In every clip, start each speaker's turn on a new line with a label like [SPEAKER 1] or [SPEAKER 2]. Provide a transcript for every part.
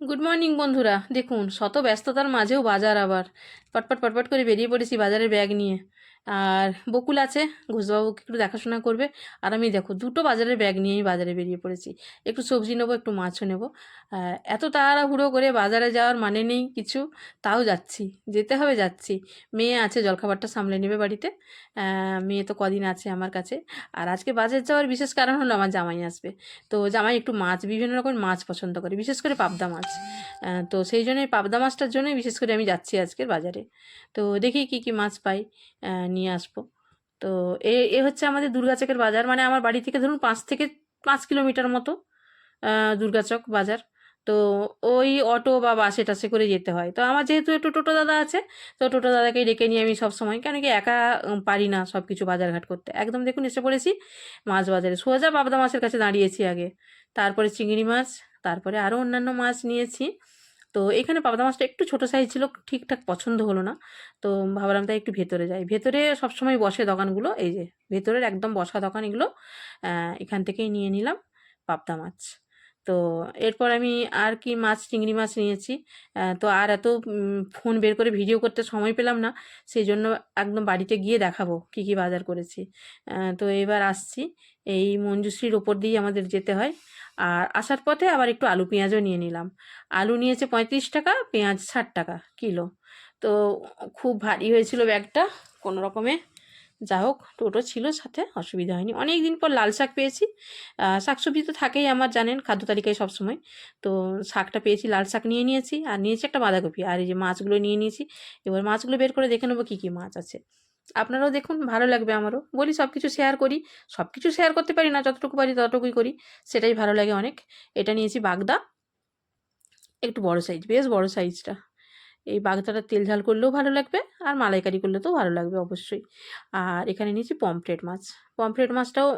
[SPEAKER 1] Good morning বন্ধুরা। দেখুন, শত ব্যস্ততার মাঝেও বাজার আবার। পটপট পটপট করে বেরিয়ে পড়েছি বাজারের ব্যাগ নিয়ে। আর বকুল আছে, ঘোষবাবুকে একটু দেখাশোনা করবে। আর আমি দেখো, দুটো বাজারের ব্যাগ নিয়েই বাজারে বেরিয়ে পড়েছি। একটু সবজি নেব, একটু মাছও নেব। এত তাড়াহুড়ো করে বাজারে যাওয়ার মানে নেই কিছু, তাও যাচ্ছি, যেতে হবে যাচ্ছি। মেয়ে আছে, জলখাবারটা সামলে নেবে বাড়িতে। মেয়ে তো কদিন আছে আমার কাছে। আর আজকে বাজার যাওয়ার বিশেষ কারণ হলো আমার জামাই আসবে। তো জামাই একটু মাছ, বিভিন্ন রকম মাছ পছন্দ করে, বিশেষ করে পাবদা মাছ। তো সেই জন্যই, পাবদা মাছটার জন্যই বিশেষ করে আমি যাচ্ছি আজকের বাজারে। তো দেখি কি কি মাছ পাই। নিয়ে আসব। তো এ এ হচ্ছে আমাদের দুর্গাচকের বাজার। মানে আমার বাড়ি থেকে ধরুন পাঁচ থেকে পাঁচ কিলোমিটার মতো দুর্গাচক বাজার। তো ওই অটো বা বাসে টাসে করে যেতে হয়। তো আমার যেহেতু একটু টোটো দাদা আছে, তো টোটো দাদাকেই ডেকে নিয়ে আমি সব সময় কেন কি একা পারি না সব কিছু বাজারঘাট করতে। একদম দেখুন এসে পড়েছি মাছ বাজারে। সোজা পাবদা মাছের কাছে দাঁড়িয়েছি আগে। তারপরে চিংড়ি মাছ, তারপরে আরও অন্যান্য মাছ নিয়েছি। তো এখানে পাবদা মাছটা একটু ছোটো সাইজ ছিল, ঠিকঠাক পছন্দ হলো না। তো ভাবলাম তাই একটু ভেতরে যাই। ভেতরে সবসময় বসে দোকানগুলো, এই যে ভেতরের একদম বসা দোকান এগুলো এখান থেকেই নিয়ে নিলাম পাবদা মাছ। তো এরপর আমি আর কি মাছ, চিংড়ি মাছ নিয়েছি। তো আর এত ফোন বের করে ভিডিও করতে সময় পেলাম না, সেই জন্য একদম বাড়িতে গিয়ে দেখাবো কি কি বাজার করেছি। তো এবার আসছি। এই মঞ্জুশ্রীর ওপর দিয়েই আমাদের যেতে হয়। আর আসার পথে আবার একটু আলু পেঁয়াজও নিয়ে নিলাম। আলু নিয়েছে পঁয়ত্রিশ টাকা, পেঁয়াজ ষাট টাকা কিলো। তো খুব ভারী হয়েছিল ব্যাগটা কোনো রকমে। যা হোক, টোটো ছিল সাথে, অসুবিধা হয়নি। অনেক দিন পর লাল শাক পেয়েছি। শাকসবজি তো থাকেই আমার, জানেন, খাদ্য তালিকায় সবসময়। তো শাকটা পেয়েছি, লাল শাক নিয়ে নিয়েছি, আর নিয়েছি একটা বাঁধাকপি। আর এই যে মাছগুলো নিয়ে নিয়েছি, এবার মাছগুলো বের করে দেখে নেব কী কী মাছ আছে। আপনারাও দেখুন, ভালো লাগবে আমারও। বলি সব কিছু শেয়ার করি। সব কিছু শেয়ার করতে পারি না, যতটুকু পারি ততটুকুই করি। সেটাই ভালো লাগে অনেক। এটা নিয়েছি বাগদা। একটু বড় সাইজ বেশ বড় সাইজটা এই বাগদাটা তেল ঝাল করলেও ভালো লাগবে আর মালাইকারি করলে তো ভালো লাগবে অবশ্যই। আর এখানে নিয়েছি পমফ্রেট মাছ। পমফ্রেট মাছটাও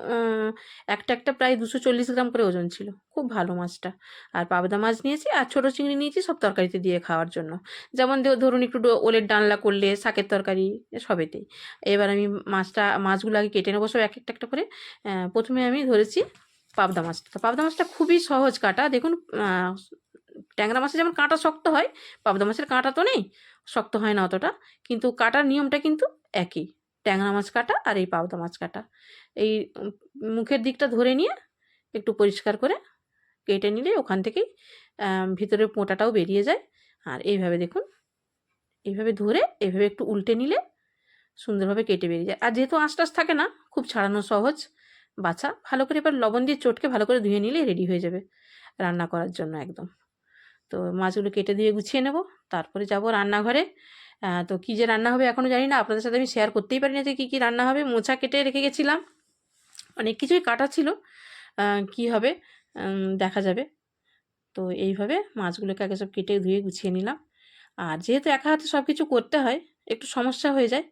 [SPEAKER 1] একটা একটা প্রায় দুশো চল্লিশ গ্রাম করে ওজন ছিল। খুব ভালো মাছটা। আর পাবদা মাছ নিয়েছি আর ছোটো চিংড়ি নিয়েছি সব তরকারিতে দিয়ে খাওয়ার জন্য। যেমন ধরুন একটু ওলের ডালনা করলে, শাকের তরকারি সবেতেই এবার আমি মাছটা, মাছগুলো আগে কেটে নেব সব এক একটা একটা করে। প্রথমে আমি ধরেছি পাবদা মাছটা। পাবদা মাছটা খুবই সহজ কাটা। দেখুন ট্যাংরা মাছে যেমন কাঁটা শক্ত হয় পাবদা মাছের কাঁটা তো নেই শক্ত হয় না অতটা কিন্তু কাটার নিয়মটা কিন্তু একই ট্যাংরা মাছ কাটা আর এই পাবদা মাছ কাটা। এই মুখের দিকটা ধরে নিয়ে একটু পরিষ্কার করে কেটে নিলে ওখান থেকেই আম, ভিতরের পোঁটাটাও বেরিয়ে যায়। আর এইভাবে দেখুন এইভাবে ধরে এইভাবে একটু উল্টে নিলে সুন্দরভাবে কেটে বেরিয়ে যায়। আর যেহেতু আঁশ টাশ থাকে না খুব ছাড়ানো সহজ বাছা ভালো করে এবার লবণ দিয়ে চটকে ভালো করে ধুয়ে নিলে রেডি হয়ে যাবে রান্না করার জন্য একদম। তো মাছগুলো কেটে দিয়ে গুছিয়ে নেব। তারপরে যাব রান্নাঘরে। তো কী যে রান্না হবে এখনও জানি না। আপনাদের সাথে আমি শেয়ার করতেই পারি না যে কী কী রান্না হবে। মোচা কেটে রেখে গেছিলাম। অনেক কিছুই কাটা ছিল। কী হবে? দেখা যাবে। তো এইভাবে মাছগুলোকে আগে সব কেটে ধুয়ে গুছিয়ে নিলাম। আর যেহেতু একা হাতে সব কিছু করতে হয়, একটু সমস্যা হয়ে যায়,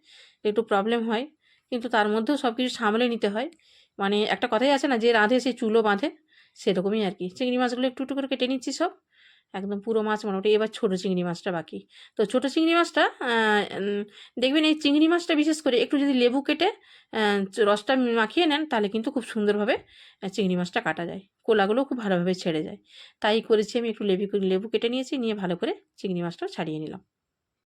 [SPEAKER 1] একটু প্রবলেম হয়, কিন্তু তার মধ্যেও সব কিছু সামলে নিতে হয়। মানে একটা কথাই আছে না, যে রাঁধে সে চুলো বাঁধে, সেরকমই আর কি। চিংড়ি মাছগুলো একটু একটু করে কেটে নিচ্ছি সব। একদম পুরো মাছ মোটামুটি। এবার ছোটো চিংড়ি মাছটা বাকি। তো ছোটো চিংড়ি মাছটা দেখবেন এই চিংড়ি মাছটা বিশেষ করে একটু যদি লেবু কেটে রসটা মাখিয়ে নেন, তাহলে কিন্তু খুব সুন্দরভাবে চিংড়ি মাছটা কাটা যায়। কোলাগুলো খুব ভালোভাবে ছেড়ে যায়। তাই করেছি আমি একটু লেবু লেবু কেটে নিয়েছি, নিয়ে ভালো করে চিংড়ি মাছটা ছাড়িয়ে নিলাম।